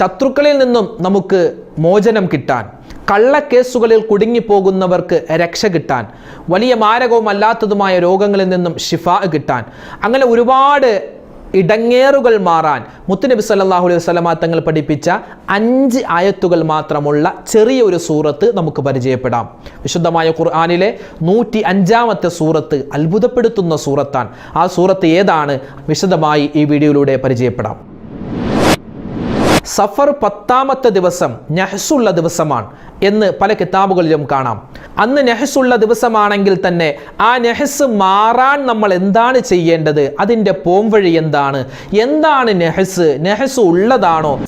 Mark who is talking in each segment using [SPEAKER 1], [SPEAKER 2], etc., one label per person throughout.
[SPEAKER 1] ശത്രുക്കളിൽ നിന്നും നമുക്ക് മോചനം കിട്ടാൻ കള്ളക്കേസുകളിൽ കുടുങ്ങിപ്പോകുന്നവർക്ക് രക്ഷ കിട്ടാൻ വലിയ മാരകവും അല്ലാത്തതുമായ രോഗങ്ങളിൽ നിന്നും ഷിഫ കിട്ടാൻ അങ്ങനെ ഒരുപാട് ഇടങ്ങേറുകൾ മാറാൻ മുത്തുനബി സല്ലാഹു അലൈഹി വസല്ലമ തങ്ങൾ പഠിപ്പിച്ച അഞ്ച് ആയത്തുകൾ മാത്രമുള്ള ചെറിയ ഒരു സൂറത്ത് നമുക്ക് പരിചയപ്പെടാം. വിശുദ്ധമായ ഖുർആാനിലെ നൂറ്റി അഞ്ചാമത്തെ സൂറത്ത് അത്ഭുതപ്പെടുത്തുന്ന സൂറത്താണ്. ആ സൂറത്ത് ഏതാണ്? വിശദമായി ഈ വീഡിയോയിലൂടെ പരിചയപ്പെടാം. സഫർ പത്താമത്തെ ദിവസം നെഹ്സുള്ള ദിവസമാണ് എന്ന് പല കിതാബുകളിലും കാണാം. അന്ന് നെഹ്സുള്ള ദിവസമാണെങ്കിൽ തന്നെ ആ നെഹ്സ് മാറാൻ നമ്മൾ എന്താണ് ചെയ്യേണ്ടത്? അതിന്റെ പോംവഴി എന്താണ്? എന്താണ് നെഹ്സ്? നെഹ്സ് ഉള്ളതാണോ?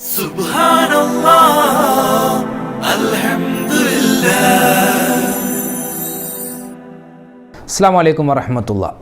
[SPEAKER 1] അസ്സാം വലൈക്കും വറഹമത്തുള്ള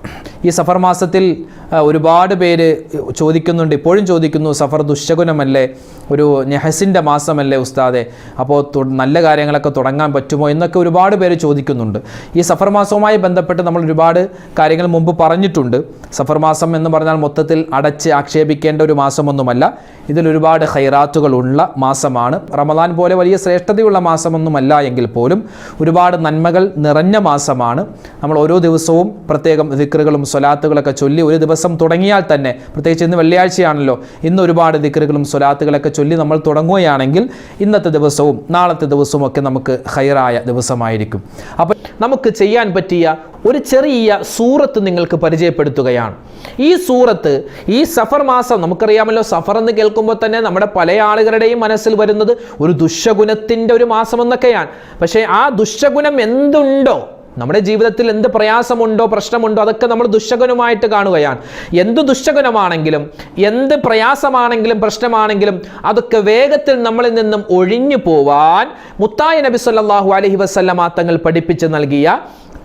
[SPEAKER 1] ഈ സഫർ മാസത്തിൽ ഒരുപാട് പേര് ചോദിക്കുന്നുണ്ട് ഇപ്പോഴും ചോദിക്കുന്നു സഫർ ദുശകുനമല്ലേ ഒരു നെഹസിന്റെ മാസമല്ലേ ഉസ്താദെ അപ്പോൾ നല്ല കാര്യങ്ങളൊക്കെ തുടങ്ങാൻ പറ്റുമോ എന്നൊക്കെ ഒരുപാട് പേര് ചോദിക്കുന്നുണ്ട്. ഈ സഫർ മാസവുമായി ബന്ധപ്പെട്ട് നമ്മൾ ഒരുപാട് കാര്യങ്ങൾ മുമ്പ് പറഞ്ഞിട്ടുണ്ട്. സഫർ മാസം എന്ന് പറഞ്ഞാൽ മൊത്തത്തിൽ അടച്ച് ആക്ഷേപിക്കേണ്ട ഒരു മാസമൊന്നുമല്ല. ഇതിൽ ഒരുപാട് ഹൈറാത്തുകളുള്ള മാസമാണ്. റമദാൻ പോലെ വലിയ ശ്രേഷ്ഠതയുള്ള മാസമൊന്നുമല്ല എങ്കിൽ പോലും ഒരുപാട് നന്മകൾ നിറഞ്ഞ മാസമാണ്. നമ്മൾ ഓരോ ദിവസവും പ്രത്യേകം ദിക്റുകളും സ്വലാത്തുകളൊക്കെ ചൊല്ലി ഒരു ദിവസം തുടങ്ങിയാൽ തന്നെ പ്രത്യേകിച്ച് ഇന്ന് വെള്ളിയാഴ്ചയാണല്ലോ ഇന്ന് ഒരുപാട് ദിക്കറുകളും സ്വലാത്തുകളൊക്കെ ചൊല്ലി നമ്മൾ തുടങ്ങുകയാണെങ്കിൽ ഇന്നത്തെ ദിവസവും നാളത്തെ ദിവസവും ഒക്കെ നമുക്ക് ഹയറായ ദിവസമായിരിക്കും. അപ്പം നമുക്ക് ചെയ്യാൻ പറ്റിയ ഒരു ചെറിയ സൂറത്ത് നിങ്ങൾക്ക് പരിചയപ്പെടുത്തുകയാണ്. ഈ സൂറത്ത് ഈ സഫർ മാസം നമുക്കറിയാമല്ലോ സഫർ എന്ന് കേൾക്കുമ്പോൾ തന്നെ നമ്മുടെ പല ആളുകളുടെയും മനസ്സിൽ വരുന്നത് ഒരു ദുഷ്യഗുണത്തിന്റെ ഒരു മാസം എന്നൊക്കെയാണ് പക്ഷേ ആ ദുഷ്യഗുണം എന്തുണ്ടോ നമ്മുടെ ജീവിതത്തിൽ എന്ത് പ്രയാസമുണ്ടോ പ്രശ്നമുണ്ടോ അതൊക്കെ നമ്മൾ ദുശകനുമായിട്ട് കാണുകയാണ്. എന്ത് ദുശകനമാണെങ്കിലും എന്ത് പ്രയാസമാണെങ്കിലും പ്രശ്നമാണെങ്കിലും അതൊക്കെ വേഗത്തിൽ നമ്മളിൽ നിന്നും ഒഴിഞ്ഞു പോവാൻ മുത്തായ നബി സല്ലാഹു അലഹി വസല്ലമ തങ്ങൾ പഠിപ്പിച്ച് നൽകിയ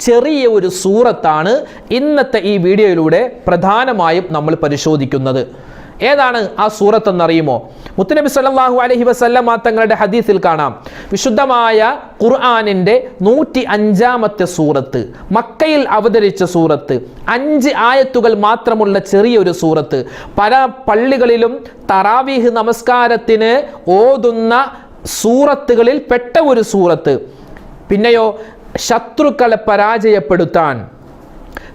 [SPEAKER 1] ചെറിയ ഒരു സൂറത്താണ് ഇന്നത്തെ ഈ വീഡിയോയിലൂടെ പ്രധാനമായും നമ്മൾ പരിശോധിക്കുന്നത്. ഏതാണ് ആ സൂറത്ത് എന്നറിയുമോ മുത്തുനബി സല്ലല്ലാഹു അലൈഹി വസല്ലമ തങ്ങളുടെ ഹദീസിൽ കാണാം. വിശുദ്ധമായ ഖുർആാനിന്റെ നൂറ്റി അഞ്ചാമത്തെ സൂറത്ത് മക്കയിൽ അവതരിച്ച സൂറത്ത് അഞ്ച് ആയത്തുകൾ മാത്രമുള്ള ചെറിയൊരു സൂറത്ത്. പല പള്ളികളിലും തറാവീഹ് നമസ്കാരത്തിന് ഓതുന്ന സൂറത്തുകളിൽ പെട്ട ഒരു സൂറത്ത്. പിന്നെയോ ശത്രുക്കളെ പരാജയപ്പെടുത്താൻ.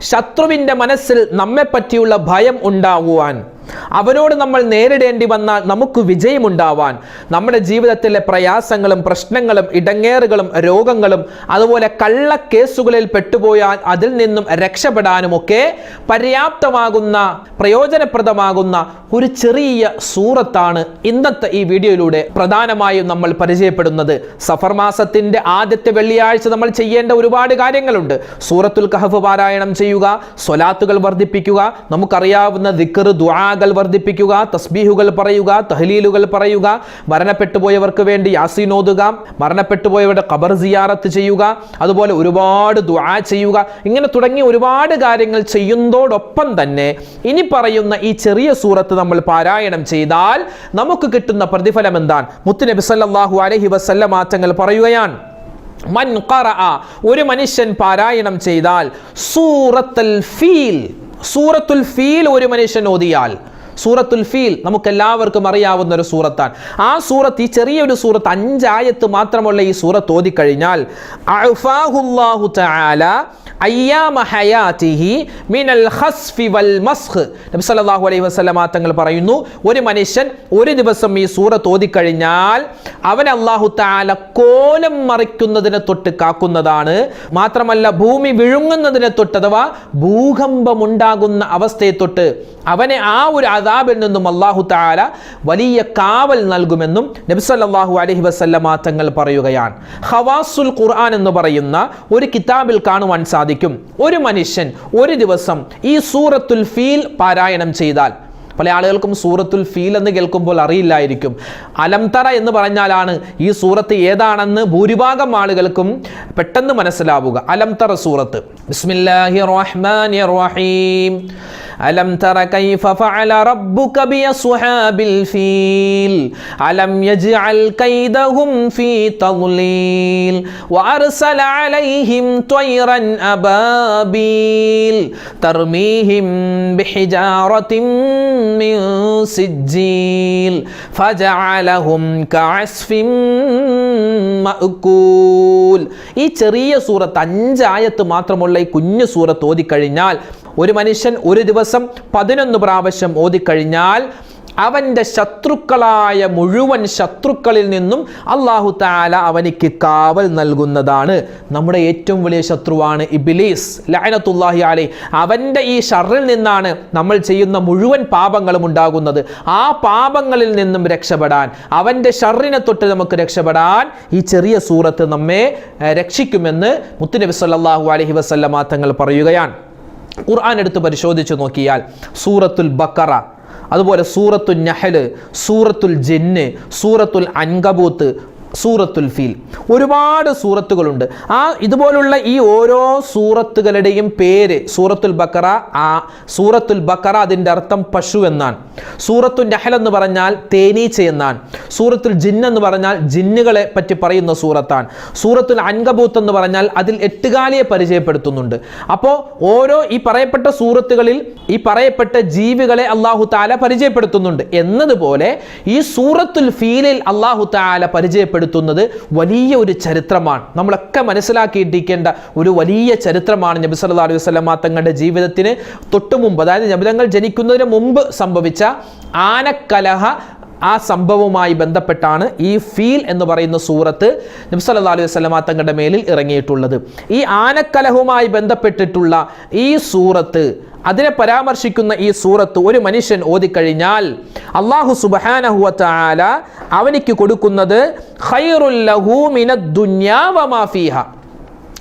[SPEAKER 1] ശത്രുവിന്റെ മനസ്സിൽ നമ്മെപ്പറ്റിയുള്ള ഭയം ഉണ്ടാകുവാൻ അവനോട് നമ്മൾ നേരിടേണ്ടി വന്നാൽ നമുക്ക് വിജയമുണ്ടാവാൻ. നമ്മുടെ ജീവിതത്തിലെ പ്രയാസങ്ങളും പ്രശ്നങ്ങളും ഇടങ്ങേറുകളും രോഗങ്ങളും അതുപോലെ കള്ള കേസുകളിൽ പെട്ടുപോയാൽ അതിൽ നിന്നും രക്ഷപ്പെടാനുമൊക്കെ പര്യാപ്തമാകുന്ന പ്രയോജനപ്രദമാകുന്ന ഒരു ചെറിയ സൂറത്താണ് ഇന്നത്തെ ഈ വീഡിയോയിലൂടെ പ്രധാനമായും നമ്മൾ പരിചയപ്പെടുന്നത്. സഫർ മാസത്തിന്റെ ആദ്യത്തെ വെള്ളിയാഴ്ച നമ്മൾ ചെയ്യേണ്ട ഒരുപാട് കാര്യങ്ങളുണ്ട്. സൂറത്തുൽ കഹഫ് പാരായണം ചെയ്യുക സ്വലാത്തുകൾ വർദ്ധിപ്പിക്കുക നമുക്കറിയാവുന്ന ദിക്കർ ദുആകൾ വർദ്ധിപ്പിക്കുക തസ്ബീഹുകൾ പറയുക തഹ്ലീലുകൾ പറയുക മരണപ്പെട്ടുപോയവർക്ക് വേണ്ടി യാസീൻ ഓതുക മരണപ്പെട്ടുപോയവരുടെ ഖബർ സിയാറത്ത് ചെയ്യുക അതുപോലെ ഒരുപാട് ദുആ ചെയ്യുക ഇങ്ങനെ തുടങ്ങി ഒരുപാട് കാര്യങ്ങൾ ചെയ്യുന്നതോടൊപ്പം തന്നെ ഇനി പറയുന്ന ഈ ചെറിയ സൂറത്ത് നമ്മൾ പാരായണം ചെയ്താൽ നമുക്ക് കിട്ടുന്ന പ്രതിഫലം എന്താണ്? മുത്തുനബി സല്ലല്ലാഹു അലൈഹി വസല്ലം മാറ്റങ്ങൾ പറയുകയാണ്. മൻ ഒരു മനുഷ്യൻ പാരായണം ചെയ്താൽ സൂറത്തുൽ ഫീൽ സൂറത്തുൽ ഫീൽ ഒരു മനുഷ്യൻ ഓതിയാൽ സൂറത്തുൽ ഫീൽ നമുക്ക് എല്ലാവർക്കും അറിയാവുന്ന ഒരു സൂറത്താണ്. ആ സൂറത്ത് ഈ ചെറിയൊരു സൂറത്ത് അഞ്ചായത്ത് മാത്രമുള്ള ഈ സൂറത്ത് ഓതിക്കഴിഞ്ഞാൽ തങ്ങൾ പറയുന്നു ഒരു മനുഷ്യൻ ഒരു ദിവസം ഈ സൂറത്ത് ഓതിക്കഴിഞ്ഞാൽ അവൻ അല്ലാഹു തആല കോലം മറിക്കുന്നതിനെ തൊട്ട് കാക്കുന്നതാണ്. മാത്രമല്ല ഭൂമി വിഴുങ്ങുന്നതിനെ തൊട്ട് അഥവാ ഭൂകമ്പമുണ്ടാകുന്ന അവസ്ഥയെ തൊട്ട് അവനെ ആ ഒരു അതാബിൽ നിന്നും അള്ളാഹു താല വലിയ കാവൽ നൽകുമെന്നും നബി അലഹി അലൈഹി വസല്ലമ തങ്ങൾ പറയുകയാണ്. ഹവാസുൽ ഖുർആൻ എന്ന് പറയുന്ന ഒരു കിതാബിൽ കാണുവാൻ സാധിക്കും. ഒരു മനുഷ്യൻ ഒരു ദിവസം ഈ സൂറത്തുൽ ഫീൽ പാരായണം ചെയ്താൽ പല ആളുകൾക്കും സൂറത്തുൽ ഫീൽ എന്ന് കേൾക്കുമ്പോൾ അറിയില്ലായിരിക്കും. അലംതറ എന്ന് പറഞ്ഞാലാണ് ഈ സൂറത്ത് ഏതാണെന്ന് ഭൂരിഭാഗം ആളുകൾക്കും പെട്ടെന്ന് മനസ്സിലാവുക. അലംതറ സൂറത്ത്. ബിസ്മില്ലാഹി റഹ്മാനി റഹീം അലം തറ കൈഫ ഫഅല റബ്ബുക ബിഅസ്ഹാബിൽ ഫീൽ. അലം യജ്അൽ കൈദഹും ഫീ തദ്ലീൽ വഅർസല അലൈഹിം ത്വയ്റൻ അബാബീൽ. തർമീഹിം ബിഹിജാറത്തിൻ ഈ ചെറിയ സൂറത്ത് അഞ്ചായത്ത് മാത്രമുള്ള ഈ കുഞ്ഞു സൂറത്ത് ഓതിക്കഴിഞ്ഞാൽ ഒരു മനുഷ്യൻ ഒരു ദിവസം പതിനൊന്ന് പ്രാവശ്യം ഓതിക്കഴിഞ്ഞാൽ അവന്റെ ശത്രുക്കളായ മുഴുവൻ ശത്രുക്കളിൽ നിന്നും അള്ളാഹു താല അവനിക്ക് കാവൽ നൽകുന്നതാണ്. നമ്മുടെ ഏറ്റവും വലിയ ശത്രുവാണ് ഇബിലീസ് ലൈനത്തുല്ലാഹി അലൈ അവന്റെ ഈ ഷറിൽ നിന്നാണ് നമ്മൾ ചെയ്യുന്ന മുഴുവൻ പാപങ്ങളും ഉണ്ടാകുന്നത്. ആ പാപങ്ങളിൽ നിന്നും രക്ഷപ്പെടാൻ അവന്റെ ഷറിനെ തൊട്ട് നമുക്ക് രക്ഷപ്പെടാൻ ഈ ചെറിയ സൂറത്ത് നമ്മെ രക്ഷിക്കുമെന്ന് മുത്തുനബി സല്ലാഹു അലഹി വസല്ലമ തങ്ങൾ പറയുകയാണ്. ഖുർആൻ എടുത്ത് പരിശോധിച്ച് നോക്കിയാൽ സൂറത്തുൽ ബക്കറ അതുപോലെ സൂറത്തുൽ നഹൽ സൂറത്തുൽ ജിന്ന് സൂറത്തുൽ അൻകബൂത്ത് സൂറത്തുൽ ഫീൽ. ഒരുപാട് സൂറത്തുകളുണ്ട്. ആ ഇതുപോലുള്ള ഈ ഓരോ സൂറത്തുകളുടെയും പേര് സൂറത്തുൽ ബക്കറ ആ സൂറത്തുൽ ബക്കറ അതിന്റെ അർത്ഥം പശു എന്നാണ്. സൂറത്തുൽ നഹൽ എന്ന് പറഞ്ഞാൽ തേനീച്ച എന്നാണ്. സൂറത്തുൽ ജിന്ന് എന്ന് പറഞ്ഞാൽ ജിന്നുകളെ പറ്റി പറയുന്ന സൂറത്താണ്. സൂറത്തുൽ അൻകബൂത്ത് എന്ന് പറഞ്ഞാൽ അതിൽ എട്ടുകാലിയെ പരിചയപ്പെടുത്തുന്നുണ്ട്. അപ്പോൾ ഓരോ ഈ പറയപ്പെട്ട സൂറത്തുകളിൽ ഈ പറയപ്പെട്ട ജീവികളെ അള്ളാഹു താല പരിചയപ്പെടുത്തുന്നുണ്ട്. എന്നതുപോലെ ഈ സൂറത്തുൽ ഫീലിൽ അള്ളാഹു താല പരിചയപ്പെടുത്തുന്നത് വലിയ ഒരു ചരിത്രമാണ്. നമ്മളൊക്കെ മനസ്സിലാക്കിയിട്ടിരിക്കേണ്ട ഒരു വലിയ ചരിത്രമാണ് നബി സല്ലല്ലാഹു അലൈഹി വസല്ലമ തങ്ങളുടെ ജീവിതത്തിന് തൊട്ടു മുമ്പ് അതായത് നബിതങ്ങൾ ജനിക്കുന്നതിന് മുമ്പ് സംഭവിച്ച ആനക്കലഹ ആ സംഭവവുമായി ബന്ധപ്പെട്ടാണ് ഈ ഫീൽ എന്ന് പറയുന്ന സൂറത്ത് നബി സല്ലല്ലാഹു അലൈഹി വസല്ലമ തങ്ങളുടെ മേലിൽ ഇറങ്ങിയിട്ടുള്ളത്. ഈ ആനക്കലഹവുമായി ബന്ധപ്പെട്ടിട്ടുള്ള ഈ സൂറത്ത് അതിനെ പരാമർശിക്കുന്ന ഈ സൂറത്ത് ഒരു മനുഷ്യൻ ഓതിക്കഴിഞ്ഞാൽ അള്ളാഹു സുബ്ഹാനഹു വതആല അവനിക്ക് കൊടുക്കുന്നത് ഖൈറുൽ ലഹു മിനദ് ദുനിയാ വമാ ഫീഹ.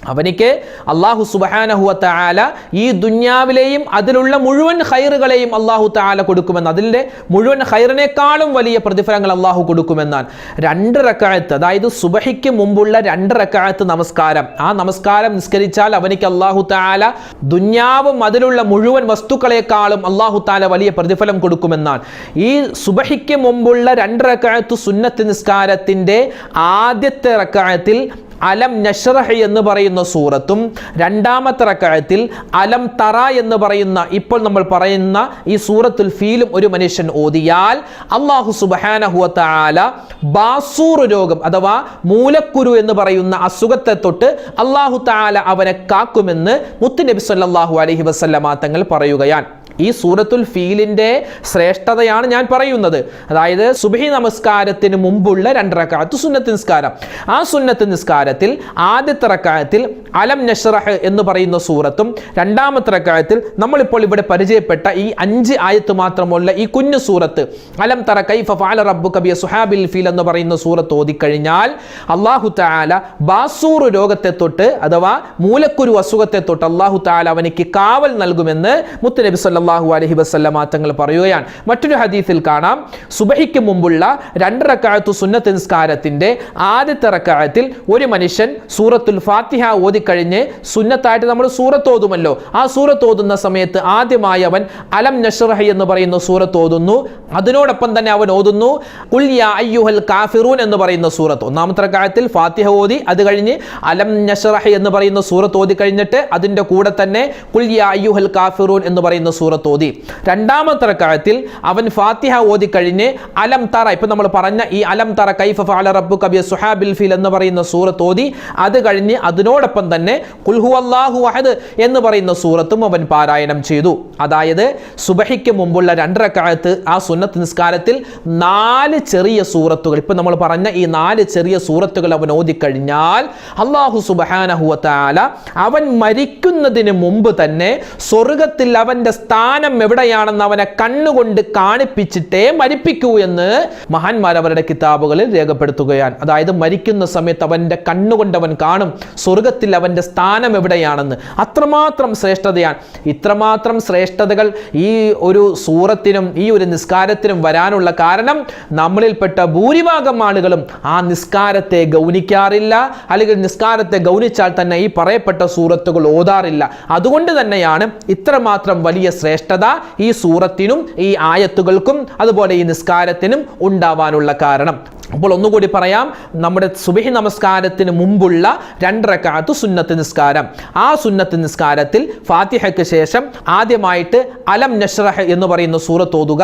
[SPEAKER 1] അവനിക്ക് അള്ളാഹു സുബഹാനഹുവ താല ഈ ദുന്യാവിലെയും അതിലുള്ള മുഴുവൻ ഹൈറുകളെയും അള്ളാഹു താല കൊടുക്കുമെന്ന്. അതിന്റെ മുഴുവൻ ഹൈറിനേക്കാളും വലിയ പ്രതിഫലങ്ങൾ അള്ളാഹു കൊടുക്കുമെന്നാണ്. രണ്ട് റക്കായത്ത് അതായത് സുബഹിക്ക് മുമ്പുള്ള രണ്ട് റക്കായത്ത് നമസ്കാരം. ആ നമസ്കാരം നിസ്കരിച്ചാൽ അവനിക്ക് അള്ളാഹു താല ദുന്യാവും അതിലുള്ള മുഴുവൻ വസ്തുക്കളെക്കാളും അള്ളാഹു താല വലിയ പ്രതിഫലം കൊടുക്കുമെന്നാണ്. ഈ സുബഹിക്ക് മുമ്പുള്ള രണ്ട് റക്കായത്ത് സുന്നത്ത് നിസ്കാരത്തിന്റെ ആദ്യത്തെ റക്കായത്തിൽ അലം നഷ്റഹ് എന്ന് പറയുന്ന സൂറത്തും രണ്ടാമത്തെ റക്കായത്തിൽ അലം തറ എന്ന് പറയുന്ന ഇപ്പോൾ നമ്മൾ പറയുന്ന ഈ സൂറത്തുൽ ഫീലും ഒരു മനുഷ്യൻ ഓതിയാൽ അള്ളാഹു സുബാനഹുല ബാസൂർ രോഗം അഥവാ മൂലക്കുരു എന്ന് പറയുന്ന അസുഖത്തെ തൊട്ട് അള്ളാഹു താല അവനെ കാക്കുമെന്ന് മുത്തുനബി സല്ലാഹു അലഹി വസല്ലമ തങ്ങൾ പറയുകയാണ്. ഈ സൂറത്തുൽ ഫീലിന്റെ ശ്രേഷ്ഠതയാണ് ഞാൻ പറയുന്നത്. അതായത് സുബഹി നമസ്കാരത്തിന് മുമ്പുള്ള രണ്ട് റക്കാത്ത് സുന്നത്ത് നിസ്കാരം. ആ സുന്നത്ത് നിസ്കാരത്തിൽ ആദ്യത്തെ റക്കായത്തിൽ അലം നഷറഹ് എന്ന് പറയുന്ന സൂറത്തും രണ്ടാമത്തെ റക്കായത്തിൽ നമ്മളിപ്പോൾ ഇവിടെ പരിചയപ്പെട്ട ഈ അഞ്ച് ആയത്ത് മാത്രമുള്ള ഈ കുഞ്ഞു സൂറത്ത്. അലം തറ കൈഫ ഫാല റബ്ബു കബിയ സുഹാബിൽ ഫീൽ എന്ന് പറയുന്ന സൂറത്ത് ഓതിക്കഴിഞ്ഞാൽ അള്ളാഹു താല ബാസൂർ രോഗത്തെ തൊട്ട് അഥവാ മൂലക്കുരു അസുഖത്തെ തൊട്ട് അള്ളാഹു താല അവനിക്ക് കാവൽ നൽകുമെന്ന് മുത്തുനബി സല്ലല്ലാഹു അലഹി വസല്ലമ തങ്ങൾ പറയുകയാണ്. മറ്റൊരു ഹദീസിൽ കാണാം. സുബഹിക്ക് മുമ്പുള്ള രണ്ട് റക്കായത്തു സുന്നത്ത് നിസ്കാരത്തിന്റെ ആദ്യത്തെ റക്കായത്തിൽ ഒരു മനുഷ്യൻ സൂറത്തുൽ ഫാത്തിഹ ഓതിക്കഴിഞ്ഞ് സുന്നത്തായിട്ട് നമ്മൾ സൂറത്ത് ഓതുമല്ലോ. ആ സൂറത്ത് ഓതുന്ന സമയത്ത് ആദ്യമായി അവൻ അലം നഷറഹി എന്ന് പറയുന്ന സൂറത്ത് ഓതുന്നു. അതിനോടൊപ്പം തന്നെ അവൻ ഓതുന്നു കുൽ യാ അയ്യുഹൽ കാഫിറൂൻ എന്ന് പറയുന്ന സൂറത്ത്. ഒന്നാമത്തെ റക്കായത്തിൽ ഫാത്തിഹ ഓതി അത് കഴിഞ്ഞ് അലം നഷറഹി എന്ന് പറയുന്ന സൂറത്ത് ഓതി കഴിഞ്ഞിട്ട് അതിന്റെ കൂടെ തന്നെ കുൽ യാ അയ്യുഹൽ കാഫിറൂൻ എന്ന് പറയുന്ന സൂറത്ത് ഓതി. രണ്ടാമത്തെ റക്കായത്തിൽ അവൻ ഫാത്തിഹ ഓതി കഴിഞ്ഞ് അലം തറ ഇപ്പം നമ്മൾ പറഞ്ഞ ഈ അലം തറ കൈഫ ഫാല റബ്ബു കബിയ സുഹാബിൽ ഫിൽ എന്ന് പറയുന്ന സൂറത്ത് ഓതി. അത് കഴിഞ്ഞ് അതിനോടൊപ്പം തന്നെ കുൽഹു അള്ളാഹു അഹദ് എന്ന് പറയുന്ന സൂറത്തും അവൻ പാരായണം ചെയ്തു. അതായത് സുബഹിക്ക് മുമ്പുള്ള രണ്ടരക്കാലത്ത് ആ സുന്നത്ത് നിസ്കാരത്തിൽ നാല് ചെറിയ സൂറത്തുകൾ ഇപ്പം നമ്മൾ പറഞ്ഞ ഈ നാല് ചെറിയ സൂറത്തുകൾ അവൻ ഓതിക്കഴിഞ്ഞാൽ അള്ളാഹു സുബഹാനഹുവത്താല അവൻ മരിക്കുന്നതിന് മുമ്പ് തന്നെ സ്വർഗത്തിൽ അവന്റെ സ്ഥാനം എവിടെയാണെന്ന് അവനെ കണ്ണുകൊണ്ട് കാണിപ്പിച്ചിട്ടേ മരിപ്പിക്കൂ എന്ന് മഹാന്മാർ അവരുടെ കിതാബുകളിൽ രേഖപ്പെടുത്തുകയാണ്. അതായത് മരിക്കുന്ന സമയത്ത് അവന്റെ കണ്ണുകൊണ്ട് അവൻ കാണും സ്വർഗത്തിൽ അവന്റെ സ്ഥാനം എവിടെയാണെന്ന്. അത്രമാത്രം ശ്രേഷ്ഠതയാണ്. ഇത്രമാത്രം ശ്രേഷ്ഠതകൾ ഈ ഒരു സൂറത്തിനും ഈ ഒരു നിസ്കാരത്തിനും വരാനുള്ള കാരണം നമ്മളിൽപ്പെട്ട ഭൂരിഭാഗം ആളുകളും ആ നിസ്കാരത്തെ ഗൗനിക്കാറില്ല അല്ലെങ്കിൽ നിസ്കാരത്തെ ഗൗനിച്ചാൽ തന്നെ ഈ പറയപ്പെട്ട സൂറത്തുകൾ ഓതാറില്ല. അതുകൊണ്ട് തന്നെയാണ് ഇത്രമാത്രം വലിയ ശ്രേഷ്ഠ ശ്രേഷ്ഠത ഈ സൂറത്തിനും ഈ ആയത്തുകൾക്കും അതുപോലെ ഈ നിസ്കാരത്തിനും ഉണ്ടാവാനുള്ള കാരണം. അപ്പോൾ ഒന്നുകൂടി പറയാം നമ്മുടെ സുബഹി നമസ്കാരത്തിന് മുമ്പുള്ള രണ്ടരക്കാലത്ത് സുന്നത്ത് നിസ്കാരം. ആ സുന്നത്ത് നിസ്കാരത്തിൽ ഫാത്തിഹയ്ക്ക് ശേഷം ആദ്യമായിട്ട് അലം നഷ്റഹ് എന്ന് പറയുന്ന സൂറത്ത് ഓതുക.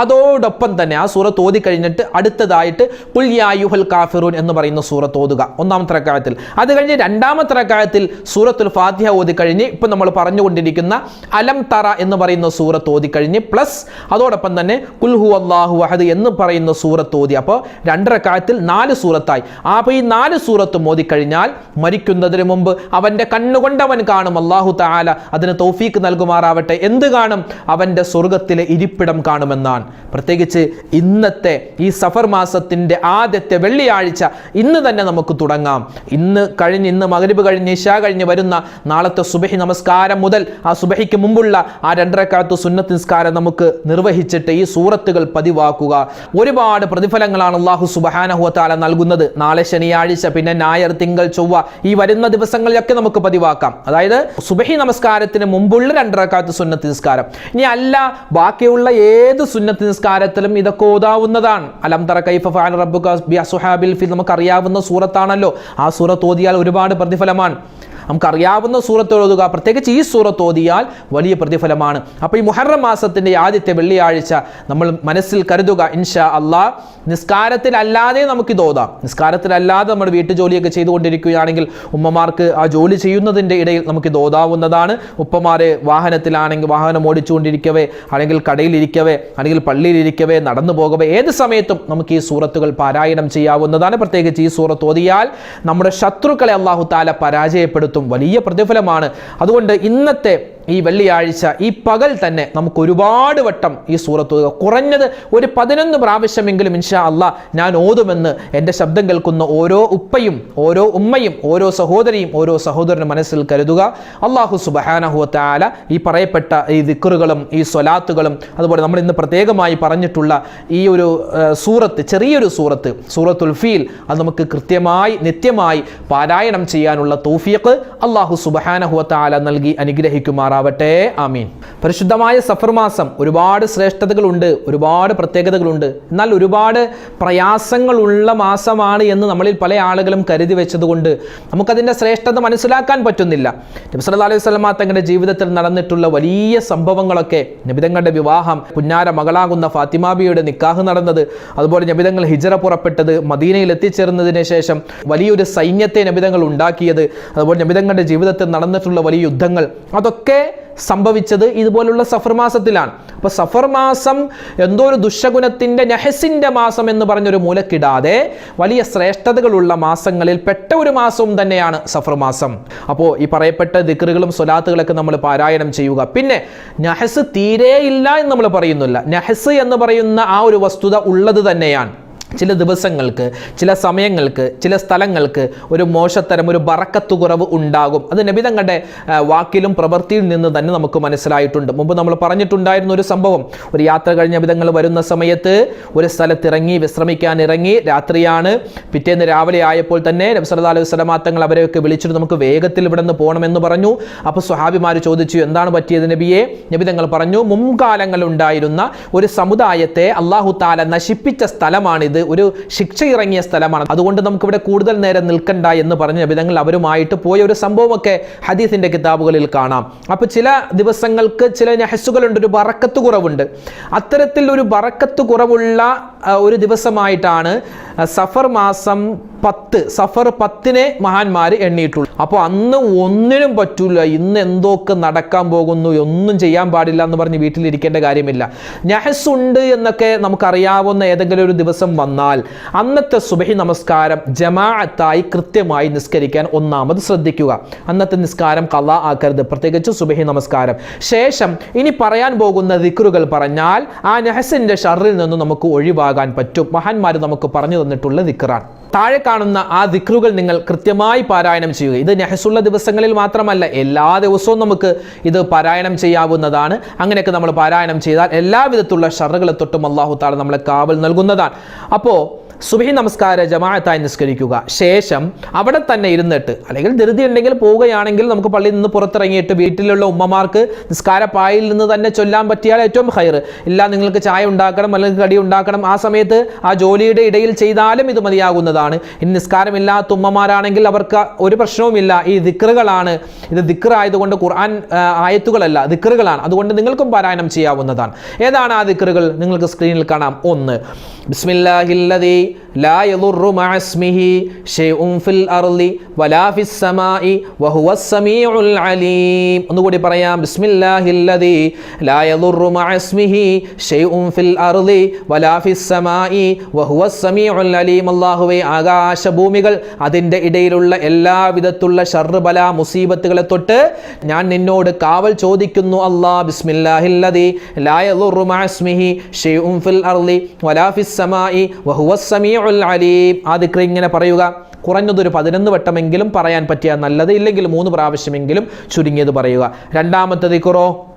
[SPEAKER 1] അതോടൊപ്പം തന്നെ ആ സൂറത്ത് ഓതി കഴിഞ്ഞിട്ട് അടുത്തതായിട്ട് പുൽയായുഹൽ കാഫിറൂൻ എന്ന് പറയുന്ന സൂറത്ത് ഓതുക ഒന്നാമത്തെ റക്കായത്തിൽ അത് കഴിഞ്ഞ് രണ്ടാമത്തെ റക്കായത്തിൽ സൂറത്തുൽ ഫാത്തിഹ ഓതി കഴിഞ്ഞ് ഇപ്പം നമ്മൾ പറഞ്ഞുകൊണ്ടിരിക്കുന്ന അലം തറ എന്ന് പറയുന്ന സൂറത്ത് ഓതി കഴിഞ്ഞ് പ്ലസ് അതോടൊപ്പം തന്നെ കുൽഹു അള്ളാഹു അഹദ് എന്ന് പറയുന്ന സൂറത്ത് ഓതി. അപ്പോൾ രണ്ടര കാലത്തിൽ നാല് സൂറത്തായി. അപ്പോൾ ഈ നാല് സൂറത്തും ഓതി കഴിഞ്ഞാൽ മരിക്കുന്നതിന് മുമ്പ് അവന്റെ കണ്ണുകൊണ്ട് അവൻ കാണും. അള്ളാഹു താല അതിന് തൗഫീക്ക് നൽകുമാറാവട്ടെ. എന്ത് കാണും? അവന്റെ സ്വർഗത്തിലെ ഇരിപ്പിടം കാണുമെന്നാണ്. പ്രത്യേകിച്ച് ഇന്നത്തെ ഈ സഫർ മാസത്തിന്റെ ആദ്യത്തെ വെള്ളിയാഴ്ച ഇന്ന് തന്നെ നമുക്ക് തുടങ്ങാം. ഇന്ന് കഴിഞ്ഞ് ഇന്ന് മകരിബ് കഴിഞ്ഞ് ഇഷ കഴിഞ്ഞ് വരുന്ന നാളത്തെ സുബഹി നമസ്കാരം മുതൽ ആ സുബഹിക്ക് മുമ്പുള്ള ആ രണ്ടരക്കാലത്ത് സുന്നത്ത് നിസ്കാരം നമുക്ക് നിർവഹിച്ചിട്ട് ഈ സൂറത്തുകൾ പതിവാക്കുക. ഒരുപാട് പ്രതിഫലങ്ങളാണ് അള്ളാഹു സുബഹാനഹുവത്താല നൽകുന്നത്. നാളെ ശനിയാഴ്ച പിന്നെ ഞായർ തിങ്കൾ ചൊവ്വ ഈ വരുന്ന ദിവസങ്ങളിലൊക്കെ നമുക്ക് പതിവാക്കാം. അതായത് സുബഹി നമസ്കാരത്തിന് മുമ്പുള്ള രണ്ടരക്കാലത്ത് സുന്നത്ത് നിസ്കാരം. ഇനി അല്ല ബാക്കിയുള്ള ഏത് സുന്നത്ത് നിസ്കാരത്തിലും ഇതൊക്കെ ഓതാവുന്നതാണ്. അലം തറ കൈഫ ഫഅല റബ്ബുക ബി സൂറത്താണല്ലോ. ആ സൂറത്ത് ഓതിയാൽ ഒരുപാട് പ്രതിഫലമാണ്. നമുക്കറിയാവുന്ന സൂറത്ത് ഓതുക പ്രത്യേകിച്ച് ഈ സൂറത്ത് ഓതിയാൽ വലിയ പ്രതിഫലമാണ്. അപ്പോൾ ഈ മുഹറം മാസത്തിന്റെ ആദ്യത്തെ വെള്ളിയാഴ്ച നമ്മൾ മനസ്സിൽ കരുതുക ഇൻഷാ അള്ളാഹ് നിസ്കാരത്തിലല്ലാതെ നമുക്കിത് ഓതാം. നിസ്കാരത്തിലല്ലാതെ നമ്മൾ വീട്ടു ജോലിയൊക്കെ ചെയ്തുകൊണ്ടിരിക്കുകയാണെങ്കിൽ ഉമ്മമാർക്ക് ആ ജോലി ചെയ്യുന്നതിന്റെ ഇടയിൽ നമുക്കിത് ഓതാവുന്നതാണ്. ഉപ്പമാരെ വാഹനത്തിലാണെങ്കിൽ വാഹനം ഓടിച്ചുകൊണ്ടിരിക്കവേ അല്ലെങ്കിൽ കടയിലിരിക്കവേ അല്ലെങ്കിൽ പള്ളിയിലിരിക്കവേ നടന്നു പോകവേ ഏത് സമയത്തും നമുക്ക് ഈ സൂറത്തുകൾ പാരായണം ചെയ്യാവുന്നതാണ്. പ്രത്യേകിച്ച് ഈ സൂറത്ത് ഓതിയാൽ നമ്മുടെ ശത്രുക്കളെ അള്ളാഹു താല പരാജയപ്പെടുത്തും. വലിയ പ്രതിഫലമാണ്. അതുകൊണ്ട് ഇന്നത്തെ ഈ വെള്ളിയാഴ്ച ഈ പകൽ തന്നെ നമുക്ക് ഒരുപാട് വട്ടം ഈ സൂറത്ത് കുറഞ്ഞത് ഒരു പതിനൊന്ന് പ്രാവശ്യമെങ്കിലും ഇൻഷാ അല്ല ഞാൻ ഓതുമെന്ന് എന്റെ ശബ്ദം കേൾക്കുന്ന ഓരോ ഉപ്പയും ഓരോ ഉമ്മയും ഓരോ സഹോദരിയും ഓരോ സഹോദരനും മനസ്സിൽ കരുതുക. അള്ളാഹു സുബഹാനഹുവത്താല ഈ പറയപ്പെട്ട ഈ ദിക്കറുകളും ഈ സ്വലാത്തുകളും അതുപോലെ നമ്മൾ ഇന്ന് പ്രത്യേകമായി പറഞ്ഞിട്ടുള്ള ഈ ഒരു സൂറത്ത് ചെറിയൊരു സൂറത്ത് സൂറത്തുൽ ഫീൽ അത് നമുക്ക് കൃത്യമായി നിത്യമായി പാരായണം ചെയ്യാനുള്ള തൗഫീഖ് അള്ളാഹു സുബഹാനഹുവത്താല നൽകി അനുഗ്രഹിക്കുമാറാവട്ടെ ആമീൻ. പരിശുദ്ധമായ സഫർ മാസം ഒരുപാട് ശ്രേഷ്ഠതകളുണ്ട് ഒരുപാട് പ്രത്യേകതകളുണ്ട്. എന്നാൽ ഒരുപാട് പ്രയാസങ്ങളുള്ള മാസമാണ് എന്ന് നമ്മളിൽ പല ആളുകളും കരുതി വെച്ചതുകൊണ്ട് നമുക്കതിന്റെ ശ്രേഷ്ഠത മനസ്സിലാക്കാൻ പറ്റുന്നില്ല. നബി സല്ലല്ലാഹു അലൈഹി വസല്ലമ തങ്ങളുടെ ജീവിതത്തിൽ നടന്നിട്ടുള്ള വലിയ സംഭവങ്ങളൊക്കെ നബിതങ്ങളുടെ വിവാഹം പുന്നാര മകളാകുന്ന ഫാത്തിമാബിയുടെ നിക്കാഹ് നടന്നത് അതുപോലെ നബിതങ്ങൾ ഹിജറ പുറപ്പെട്ടത് മദീനയിൽ എത്തിച്ചേർന്നതിന് ശേഷം വലിയൊരു സൈന്യത്തെ നബിതങ്ങൾ ഉണ്ടാക്കിയത് അതുപോലെ നബിതങ്ങളുടെ ജീവിതത്തിൽ നടന്നിട്ടുള്ള വലിയ യുദ്ധങ്ങൾ അതൊക്കെ സംഭവിച്ചത് ഇതുപോലുള്ള സഫർ മാസത്തിലാണ്. അപ്പോൾ സഫർ മാസം എന്തോ ഒരു ദുഷഗുണത്തിന്റെ നഹസിന്റെ മാസം എന്ന് പറഞ്ഞൊരു മൂലക്കിടാതെ വലിയ ശ്രേഷ്ഠതകളുള്ള മാസങ്ങളിൽ പെട്ട ഒരു മാസവും തന്നെയാണ് സഫർ മാസം. അപ്പോൾ ഈ പറയപ്പെട്ട ദിക്കറുകളും സ്വലാത്തുകളൊക്കെ നമ്മൾ പാരായണം ചെയ്യുക. പിന്നെ നഹസ് ഇല്ല എന്ന് നമ്മൾ പറയുന്നില്ല. നഹസ് എന്ന് പറയുന്ന ആ ഒരു വസ്തുത ഉള്ളത് തന്നെയാണ്. ചില ദിവസങ്ങൾക്ക് ചില സമയങ്ങൾക്ക് ചില സ്ഥലങ്ങൾക്ക് ഒരു മോശത്തരം ഒരു കുറവ് ഉണ്ടാകും. അത് നബിതങ്ങളുടെ തങ്ങളുടെ വാക്കിലും പ്രവൃത്തിയിൽ നിന്ന് തന്നെ നമുക്ക് മനസ്സിലായിട്ടുണ്ട്. മുമ്പ് നമ്മൾ പറഞ്ഞിട്ടുണ്ടായിരുന്ന ഒരു സംഭവം. ഒരു യാത്ര കഴിഞ്ഞ നബിതങ്ങൾ വരുന്ന സമയത്ത് ഒരു സ്ഥലത്ത് ഇറങ്ങി വിശ്രമിക്കാൻ ഇറങ്ങി രാത്രിയാണ്. പിറ്റേന്ന് രാവിലെ ആയപ്പോൾ തന്നെ നബി സല്ലല്ലാഹു അലൈഹി സ്വലമാങ്ങൾ അവരെയൊക്കെ വിളിച്ചിട്ട് നമുക്ക് വേഗത്തിൽ ഇവിടെ നിന്ന് പോകണമെന്ന് പറഞ്ഞു. അപ്പോൾ സ്വഹാബിമാർ ചോദിച്ചു എന്താണ് പറ്റിയത് നബിയെ? നബിതങ്ങൾ പറഞ്ഞു മുൻകാലങ്ങളുണ്ടായിരുന്ന ഒരു സമുദായത്തെ അള്ളാഹു താല നശിപ്പിച്ച സ്ഥലമാണിത്. ഒരു ശിക്ഷ ഇറങ്ങിയ സ്ഥലമാണ്. അതുകൊണ്ട് നമുക്ക് ഇവിടെ കൂടുതൽ നേരം നിൽക്കണ്ട എന്ന് പറഞ്ഞ വിധങ്ങൾ അവരുമായിട്ട് പോയ ഒരു സംഭവമൊക്കെ ഹദീസിന്റെ കിതാബുകളിൽ കാണാം. അപ്പോൾ ചില ദിവസങ്ങൾക്ക് ചില നഹസുകളുണ്ട് ഒരു ബറക്കത്ത് കുറവുണ്ട്. അത്തരത്തിൽ ഒരു ബറക്കത്ത് കുറവുള്ള ഒരു ദിവസമായിട്ടാണ് സഫർ മാസം പത്ത് സഫർ പത്തിനെ മഹാന്മാർ എണ്ണിയിട്ടുള്ളൂ അപ്പോൾ അന്ന് ഒന്നിനും പറ്റൂല ഇന്ന് എന്തൊക്കെ നടക്കാൻ പോകുന്നു ഒന്നും ചെയ്യാൻ പാടില്ല എന്ന് പറഞ്ഞ് വീട്ടിലിരിക്കേണ്ട കാര്യമില്ല. നഹസ് ഉണ്ട് എന്നൊക്കെ നമുക്കറിയാവുന്ന ഏതെങ്കിലും ഒരു ദിവസം വന്നാൽ അന്നത്തെ സുബഹി നമസ്കാരം ജമാഅത്തായി കൃത്യമായി നിസ്കരിക്കാൻ ഒന്നാമത് ശ്രദ്ധിക്കുക. അന്നത്തെ നിസ്കാരം കല ആക്കരുത്. പ്രത്യേകിച്ച് സുബഹി നമസ്കാരം. ശേഷം ഇനി പറയാൻ പോകുന്ന ദിക്റുകൾ പറഞ്ഞാൽ ആ നെഹസിന്റെ ഷറിൽ നിന്ന് നമുക്ക് ഒഴിവാകാൻ പറ്റും. മഹാന്മാർ നമുക്ക് പറഞ്ഞു തന്നിട്ടുള്ള ദിക്റാണ്. താഴെ കാണുന്ന ആ ദിക്റുകൾ നിങ്ങൾ കൃത്യമായി പാരായണം ചെയ്യുക. ഇത് നെഹസുള്ള ദിവസങ്ങളിൽ മാത്രമല്ല എല്ലാ ദിവസവും നമുക്ക് ഇത് പാരായണം ചെയ്യാവുന്നതാണ്. അങ്ങനെയൊക്കെ നമ്മൾ പാരായണം ചെയ്താൽ എല്ലാവിധത്തിലുള്ള ഷറുകളെ തൊട്ടും അള്ളാഹു താല നമ്മളെ കാവൽ നൽകുന്നതാണ്. അപ്പോൾ സുബഹി നമസ്കാര ജമാഅത്തായി നിസ്കരിക്കുക. ശേഷം അവിടെ തന്നെ ഇരുന്നിട്ട് അല്ലെങ്കിൽ ധൃതി ഉണ്ടെങ്കിൽ പോവുകയാണെങ്കിൽ നമുക്ക് പള്ളിയിൽ നിന്ന് പുറത്തിറങ്ങിയിട്ട് വീട്ടിലുള്ള ഉമ്മമാർക്ക് നിസ്കാര പായിൽ നിന്ന് തന്നെ ചൊല്ലാൻ പറ്റിയാൽ ഏറ്റവും ഹൈർ ഇല്ല നിങ്ങൾക്ക് ചായ ഉണ്ടാക്കണം അല്ലെങ്കിൽ കടി ഉണ്ടാക്കണം ആ സമയത്ത് ആ ജോലിയുടെ ഇടയിൽ ചെയ്താലും ഇത് മതിയാകുന്നതാണ്. ഇനി നിസ്കാരമില്ലാത്ത ഉമ്മമാരാണെങ്കിൽ അവർക്ക് ഒരു പ്രശ്നവുമില്ല. ഈ ദിക്റുകളാണ്. ഇത് ദിക്ർ ആയതുകൊണ്ട് ഖുർആൻ ആയത്തുകളല്ല ദിക്റുകളാണ്. അതുകൊണ്ട് നിങ്ങൾക്കും പാരായണം ചെയ്യാവുന്നതാണ്. ഏതാണ് ആ ദിക്റുകൾ? നിങ്ങൾക്ക് സ്ക്രീനിൽ കാണാം. ഒന്ന്. ബിസ്മില്ലാഹില്ലദീ ലാ മഅസ്മിഹി ഫിൽ അർളി വലാ അലീം. ഒന്നുകൂടി പറയാം. ലാ മഅസ്മിഹി ഫിൽ അർളി വലാ അലീം. അല്ലാഹുവേ ആകാശഭൂമികൾ അതിന്റെ ഇടയിലുള്ള എല്ലാവിധത്തുള്ള ഷർബല ബല മുസീബത്തുകളെ തൊട്ട് ഞാൻ നിന്നോട് കാവൽ ചോദിക്കുന്നു അല്ലാ. ബിസ്മില്ലാഹില്ലദീ ലാ യദുറു മഅസ്മിഹി ഷൈഉൻ ഫിൽ അർളി വലാ സമീഉൽ അലീം. ആ ദിക്ര ഇങ്ങനെ പറയുക കുറഞ്ഞതൊരു പതിനൊന്ന് വട്ടമെങ്കിലും പറയാൻ പറ്റിയ നല്ലത് ഇല്ലെങ്കിൽ മൂന്ന് പ്രാവശ്യമെങ്കിലും ചുരുങ്ങിയത് പറയുക. രണ്ടാമത്തെ ദിക്റോ?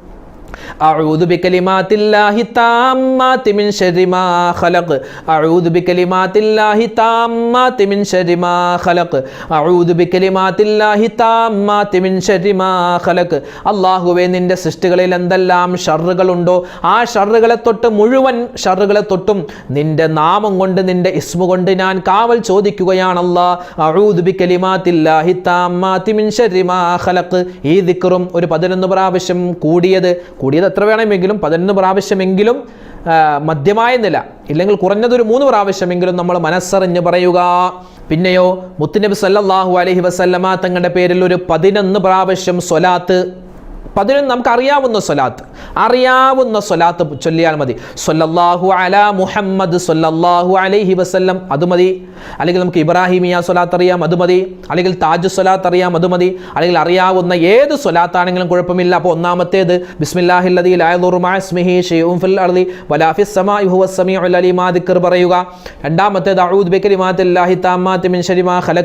[SPEAKER 1] أعوذ بكلمات الله التامات من شر ما خلق أعوذ بكلمات الله التامات من شر ما خلق أعوذ بكلمات الله التامات من شر ما خلق അള്ളാഹുവെ നിന്റെ സൃഷ്ടികളിൽ എന്തെല്ലാം ഷറുകളുണ്ടോ ആ ഷറുകളെ തൊട്ട് മുഴുവൻ ഷറുകളെ തൊട്ടും നിന്റെ നാമം കൊണ്ട് നിന്റെ ഇസ്മു കൊണ്ട് ഞാൻ കാവൽ ചോദിക്കുകയാണല്ലാ അഊദു ബികലിമാത്തില്ലാഹി താമ്മാതി മിൻ ശർരി മാ ഖലഖ് ഈ ദിക്റും ഒരു പതിനൊന്ന് പ്രാവശ്യം കൂടിയത് കൂടിയത് എത്ര വേണമെങ്കിലും പതിനൊന്ന് പ്രാവശ്യമെങ്കിലും മദ്യമായ നില ഇല്ലെങ്കിൽ കുറഞ്ഞതൊരു മൂന്ന് പ്രാവശ്യമെങ്കിലും നമ്മൾ മനസ്സറിഞ്ഞ് പറയുക. പിന്നെയോ മുത്തുനബി സല്ലാഹു അലഹി വസല്ലമ തങ്ങളുടെ പേരിൽ ഒരു പതിനൊന്ന് പ്രാവശ്യം സ്വലാത്ത് പതിനൊന്ന് നമുക്ക് അറിയാവുന്ന സ്വലാത്ത്. അറിയാവുന്ന സ്വലാത്ത് ചൊല്ലിയാൽ മതി. സൊല്ലാഹു അല മുഹമ്മദ് സൊല്ലാഹു അലൈഹി വസല്ലം. അത് മതി. അല്ലെങ്കിൽ നമുക്ക് ഇബ്രാഹിമിയ സ്വലാത്ത് അറിയാം. അത് മതി. അല്ലെങ്കിൽ താജ് സ്വലാത്ത് അറിയാം. അത് മതി. അല്ലെങ്കിൽ അറിയാവുന്ന ഏത് സ്വലാത്താണെങ്കിലും കുഴപ്പമില്ല. അപ്പോൾ ഒന്നാമത്തേത് ഇസ്മിഹി ഫിൽ അർദി ഹുവ സമീഉൽ അലീം. പറയുക. രണ്ടാമത്തേത് മിൻ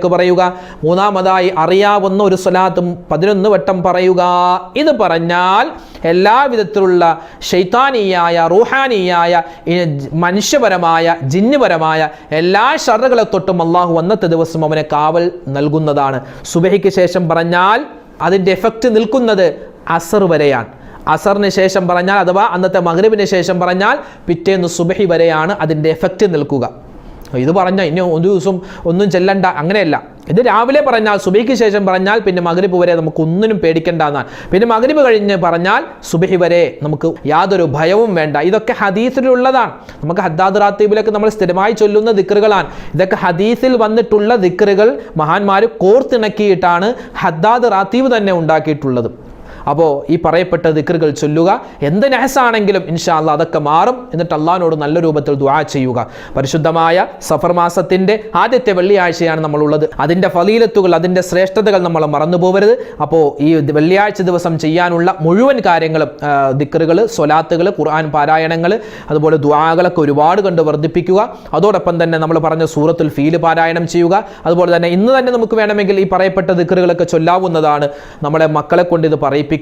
[SPEAKER 1] പറയുക. മൂന്നാമതായി അറിയാവുന്ന ഒരു സ്വലാത്തും പതിനൊന്ന് വട്ടം പറയുക. ഇത് പറഞ്ഞാൽ എല്ലാവിധത്തിലുള്ള ഷെയ്ത്താനീയായ റൂഹാനീയായ മനുഷ്യപരമായ ജിന്നുപരമായ എല്ലാ ഷറുകളെ തൊട്ടും അള്ളാഹു അന്നത്തെ ദിവസം അവനെ കാവൽ നൽകുന്നതാണ്. സുബഹിക്ക് ശേഷം പറഞ്ഞാൽ അതിന്റെ എഫക്റ്റ് നിൽക്കുന്നത് അസർ വരെയാണ്. അസറിന് ശേഷം പറഞ്ഞാൽ അഥവാ അന്നത്തെ മഗ്രിബിന് ശേഷം പറഞ്ഞാൽ പിറ്റേന്ന് സുബഹി വരെയാണ് അതിന്റെ എഫക്റ്റ് നിൽക്കുക. ഇത് പറഞ്ഞാൽ ഇനി ഒരു ദിവസം ഒന്നും ചെല്ലണ്ട. അങ്ങനെയല്ല. ഇത് രാവിലെ പറഞ്ഞാൽ സുബഹിക്ക് ശേഷം പറഞ്ഞാൽ പിന്നെ മകരിപ്പ് വരെ നമുക്ക് ഒന്നിനും പേടിക്കേണ്ട എന്നാണ് പിന്നെ മകരിപ്പ് കഴിഞ്ഞ് പറഞ്ഞാൽ സുബഹി വരെ നമുക്ക് യാതൊരു ഭയവും വേണ്ട. ഇതൊക്കെ ഹദീസിലുള്ളതാണ്. നമുക്ക് ഹദ്ദാദ് റാത്തീബിലൊക്കെ നമ്മൾ സ്ഥിരമായി ചൊല്ലുന്ന ദിക്റുകളാണ്. ഇതൊക്കെ ഹദീസിൽ വന്നിട്ടുള്ള ദിക്റുകൾ മഹാന്മാർ കോർത്തിണക്കിയിട്ടാണ് ഹദ്ദാദ് റാത്തീബ് തന്നെ ഉണ്ടാക്കിയിട്ടുള്ളത്. അപ്പോൾ ഈ പറയപ്പെട്ട ദിക്കറുകൾ ചൊല്ലുക എന്ത് നഹസാണെങ്കിലും ഇൻഷാ അല്ലാ അതൊക്കെ മാറും എന്നിട്ട് അള്ളാഹിനോട് നല്ല രൂപത്തിൽ ദുആ ചെയ്യുക. പരിശുദ്ധമായ സഫർ മാസത്തിന്റെ ആദ്യത്തെ വെള്ളിയാഴ്ചയാണ് നമ്മളുള്ളത്. അതിന്റെ ഫലീലത്തുകൾ അതിന്റെ ശ്രേഷ്ഠതകൾ നമ്മൾ മറന്നു പോകരുത് അപ്പോൾ ഈ വെള്ളിയാഴ്ച ദിവസം ചെയ്യാനുള്ള മുഴുവൻ കാര്യങ്ങളും ദിക്കറുകൾ സ്വലാത്തുകൾ ഖുർആൻ പാരായണങ്ങൾ അതുപോലെ ദുആകളൊക്കെ ഒരുപാട് കണ്ട് വർദ്ധിപ്പിക്കുക. അതോടൊപ്പം തന്നെ നമ്മൾ പറഞ്ഞ സൂറത്തുൽ ഫീൽ പാരായണം ചെയ്യുക. അതുപോലെ തന്നെ ഇന്ന് തന്നെ നമുക്ക് വേണമെങ്കിൽ ഈ പറയപ്പെട്ട ദിക്കറുകളൊക്കെ ചൊല്ലാവുന്നതാണ്. നമ്മളെ മക്കളെ കൊണ്ട് ഇത് പറയിപ്പിക്കുക.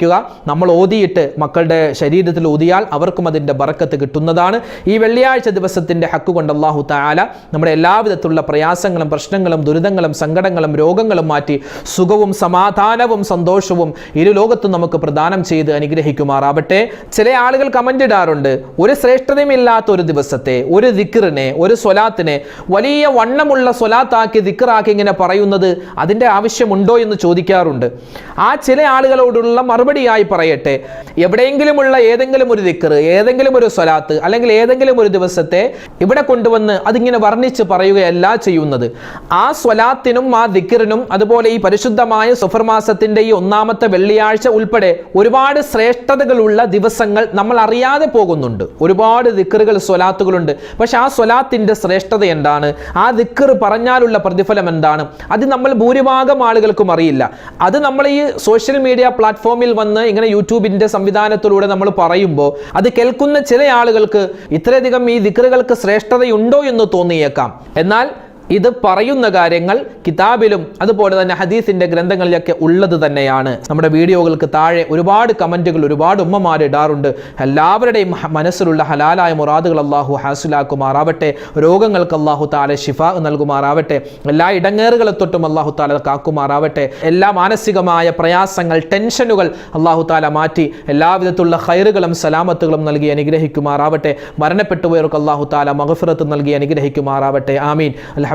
[SPEAKER 1] നമ്മൾ ഓതിയിട്ട് മക്കളുടെ ശരീരത്തിൽ ഓതിയാൽ അവർക്കും അതിന്റെ ബറക്കത്ത് കിട്ടുന്നതാണ്. ഈ വെള്ളിയാഴ്ച ദിവസത്തിന്റെ ഹക്ക് കൊണ്ട് അള്ളാഹു താല നമ്മുടെ എല്ലാവിധത്തിലുള്ള പ്രയാസങ്ങളും പ്രശ്നങ്ങളും ദുരിതങ്ങളും സങ്കടങ്ങളും രോഗങ്ങളും മാറ്റി സുഖവും സമാധാനവും സന്തോഷവും ഇരു ലോകത്തും നമുക്ക് പ്രദാനം ചെയ്ത് അനുഗ്രഹിക്കുമാറാവട്ടെ. ചില ആളുകൾ കമന്റ് ഇടാറുണ്ട് ഒരു ശ്രേഷ്ഠതയുമില്ലാത്ത ഒരു ദിവസത്തെ ഒരു ദിക്കറിനെ ഒരു സ്വലാത്തിനെ വലിയ വണ്ണമുള്ള സ്വലാത്താക്കി ദിക്കറാക്കി ഇങ്ങനെ പറയുന്നത് അതിന്റെ ആവശ്യമുണ്ടോ? എന്ന് ചോദിക്കാറുണ്ട്. ആ ചില ആളുകളോടുള്ള മറുപടിയായി പറയട്ടെ. എവിടെയെങ്കിലുമുള്ള ഏതെങ്കിലും ഒരു ദിക്കർ ഏതെങ്കിലും ഒരു സ്വലാത്ത് അല്ലെങ്കിൽ ഏതെങ്കിലും ഒരു ദിവസത്തെ ഇവിടെ കൊണ്ടുവന്ന് അതിങ്ങനെ വർണിച്ച് പറയുകയല്ല ചെയ്യുന്നത്. ആ സ്വലാത്തിനും ആ ദിക്കറിനും അതുപോലെ ഈ പരിശുദ്ധമായ സുഫർ മാസത്തിന്റെ ഈ ഒന്നാമത്തെ വെള്ളിയാഴ്ച ഉൾപ്പെടെ ഒരുപാട് ശ്രേഷ്ഠതകളുള്ള ദിവസങ്ങൾ നമ്മൾ അറിയാതെ പോകുന്നുണ്ട്. ഒരുപാട് ദിക്കറുകൾ സ്വലാത്തുകളുണ്ട്. പക്ഷെ ആ സ്വലാത്തിന്റെ ശ്രേഷ്ഠത എന്താണ്? ആ ദിക്കർ പറഞ്ഞാലുള്ള പ്രതിഫലം എന്താണ്? അത് നമ്മൾ ഭൂരിഭാഗം ആളുകൾക്കും അറിയില്ല. അത് നമ്മൾ ഈ സോഷ്യൽ മീഡിയ പ്ലാറ്റ്ഫോമിൽ വന്ന് ഇങ്ങനെ യൂട്യൂബിന്റെ സംവിധാനത്തിലൂടെ നമ്മൾ പറയുമ്പോൾ അത് കേൾക്കുന്ന ചില ആളുകൾക്ക് ഇത്രയധികം ഈ ദിക്കറുകൾക്ക് ശ്രേഷ്ഠതയുണ്ടോ എന്ന് തോന്നിയേക്കാം. എന്നാൽ ഇത് പറയുന്ന കാര്യങ്ങൾ കിതാബിലും അതുപോലെ തന്നെ ഹദീസിന്റെ ഗ്രന്ഥങ്ങളിലൊക്കെ ഉള്ളത് തന്നെയാണ്. നമ്മുടെ വീഡിയോകൾക്ക് താഴെ ഒരുപാട് കമന്റുകൾ ഒരുപാട് ഉമ്മമാർ ഇടാറുണ്ട്. എല്ലാവരുടെയും മനസ്സിലുള്ള ഹലാലായ മുറാദുകൾ അള്ളാഹു ഹാസുലാക്കുമാറാവട്ടെ. രോഗങ്ങൾക്ക് അള്ളാഹു താല ഷിഫ നൽകുമാറാവട്ടെ. എല്ലാ ഇടങ്ങേറുകളെ തൊട്ടും അള്ളാഹു താല കാക്കുമാറാവട്ടെ. എല്ലാ മാനസികമായ പ്രയാസങ്ങൾ ടെൻഷനുകൾ അള്ളാഹു താല മാറ്റി എല്ലാവിധത്തിലുള്ള ഹൈറുകളും സലാമത്തുകളും നൽകി അനുഗ്രഹിക്കുമാറാവട്ടെ. മരണപ്പെട്ടുപോയവർക്ക് അള്ളാഹു താല മഹഫിറത്ത് നൽകി അനുഗ്രഹിക്കുമാറാവട്ടെ. ആമീൻ.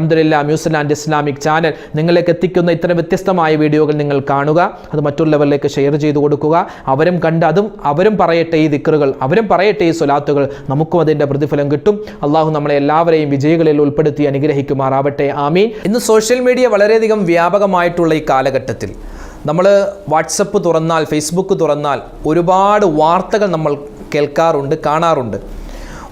[SPEAKER 1] അലഹമുല്ല ന്യൂസിലാൻഡ് ഇസ്ലാമിക് ചാനൽ നിങ്ങളിലേക്ക് എത്തിക്കുന്ന ഇത്തരം വ്യത്യസ്തമായ വീഡിയോകൾ നിങ്ങൾ കാണുക അത് മറ്റുള്ളവരിലേക്ക് ഷെയർ ചെയ്തു കൊടുക്കുക. അവരും കണ്ട് അതും അവരും പറയട്ടെ ഈ ദിക്കറുകൾ അവരും പറയട്ടെ ഈ സ്വലാത്തുകൾ നമുക്കും അതിന്റെ പ്രതിഫലം കിട്ടും. അള്ളാഹു നമ്മളെ എല്ലാവരെയും വിജയികളിൽ ഉൾപ്പെടുത്തി അനുഗ്രഹിക്കുമാറാവട്ടെ. ആമീൻ. ഇന്ന് സോഷ്യൽ മീഡിയ വളരെയധികം വ്യാപകമായിട്ടുള്ള ഈ കാലഘട്ടത്തിൽ നമ്മൾ വാട്സപ്പ് തുറന്നാൽ ഫേസ്ബുക്ക് തുറന്നാൽ ഒരുപാട് വാർത്തകൾ നമ്മൾ കേൾക്കാറുണ്ട് കാണാറുണ്ട്.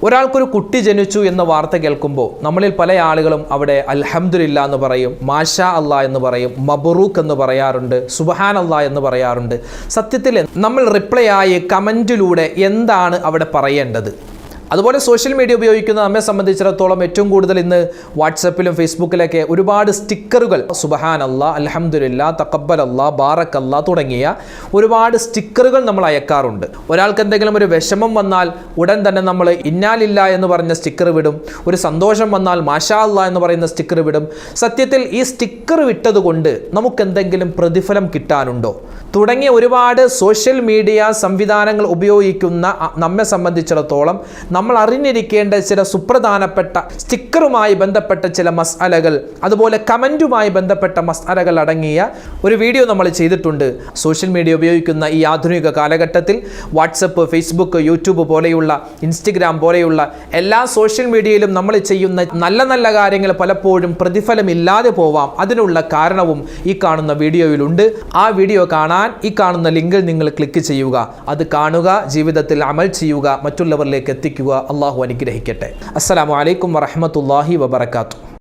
[SPEAKER 1] ഒരാൾക്കൊരു കുട്ടി ജനിച്ചു എന്ന വാർത്ത കേൾക്കുമ്പോൾ നമ്മളിൽ പല ആളുകളും അവിടെ അൽഹംദുലില്ല എന്ന് പറയും മാഷാ അല്ല എന്ന് പറയും മബറൂഖ് എന്ന് പറയാറുണ്ട് സുബഹാൻ അല്ല എന്ന് പറയാറുണ്ട്. സത്യത്തിൽ നമ്മൾ റിപ്ലൈ ആയി കമന്റിലൂടെ എന്താണ് അവിടെ പറയേണ്ടത്? അതുപോലെ സോഷ്യൽ മീഡിയ ഉപയോഗിക്കുന്ന നമ്മെ സംബന്ധിച്ചിടത്തോളം ഏറ്റവും കൂടുതൽ ഇന്ന് വാട്സപ്പിലും ഫേസ്ബുക്കിലൊക്കെ ഒരുപാട് സ്റ്റിക്കറുകൾ സുബഹാൻ അല്ലാ അലഹമുല്ല തക്കബൽ അല്ലാ ബാറക് തുടങ്ങിയ ഒരുപാട് സ്റ്റിക്കറുകൾ നമ്മൾ അയക്കാറുണ്ട്. ഒരാൾക്ക് എന്തെങ്കിലും ഒരു വിഷമം വന്നാൽ ഉടൻ തന്നെ നമ്മൾ ഇന്നാലില്ല എന്ന് പറഞ്ഞ സ്റ്റിക്കർ വിടും. ഒരു സന്തോഷം വന്നാൽ മാഷാ അല്ല എന്ന് പറയുന്ന സ്റ്റിക്കർ വിടും. സത്യത്തിൽ ഈ സ്റ്റിക്കർ വിട്ടതുകൊണ്ട് നമുക്ക് എന്തെങ്കിലും പ്രതിഫലം കിട്ടാനുണ്ടോ? തുടങ്ങിയ ഒരുപാട് സോഷ്യൽ മീഡിയ സംവിധാനങ്ങൾ ഉപയോഗിക്കുന്ന നമ്മെ സംബന്ധിച്ചിടത്തോളം നമ്മൾ അറിഞ്ഞിരിക്കേണ്ട ചില സുപ്രധാനപ്പെട്ട സ്റ്റിക്കറുമായി ബന്ധപ്പെട്ട ചില മസാലകൾ അതുപോലെ കമന്റുമായി ബന്ധപ്പെട്ട മസാലകൾ അടങ്ങിയ ഒരു വീഡിയോ നമ്മൾ ചെയ്തിട്ടുണ്ട്. സോഷ്യൽ മീഡിയ ഉപയോഗിക്കുന്ന ഈ ആധുനിക കാലഘട്ടത്തിൽ വാട്സപ്പ് ഫേസ്ബുക്ക് യൂട്യൂബ് പോലെയുള്ള ഇൻസ്റ്റഗ്രാം പോലെയുള്ള എല്ലാ സോഷ്യൽ മീഡിയയിലും നമ്മൾ ചെയ്യുന്ന നല്ല നല്ല കാര്യങ്ങൾ പലപ്പോഴും പ്രതിഫലമില്ലാതെ പോവാം. അതിനുള്ള കാരണവും ഈ കാണുന്ന വീഡിയോയിലുണ്ട്. ആ വീഡിയോ കാണാൻ ഈ കാണുന്ന ലിങ്കിൽ നിങ്ങൾ ക്ലിക്ക് ചെയ്യുക. അത് കാണുക ജീവിതത്തിൽ അമൽ ചെയ്യുക മറ്റുള്ളവരിലേക്ക് എത്തിക്കുക. അള്ളാഹു അനുഗ്രഹിക്കട്ടെ. അസ്സലാമു അലൈക്കും വറഹമത്തല്ലാഹി വബർക്കാത്തു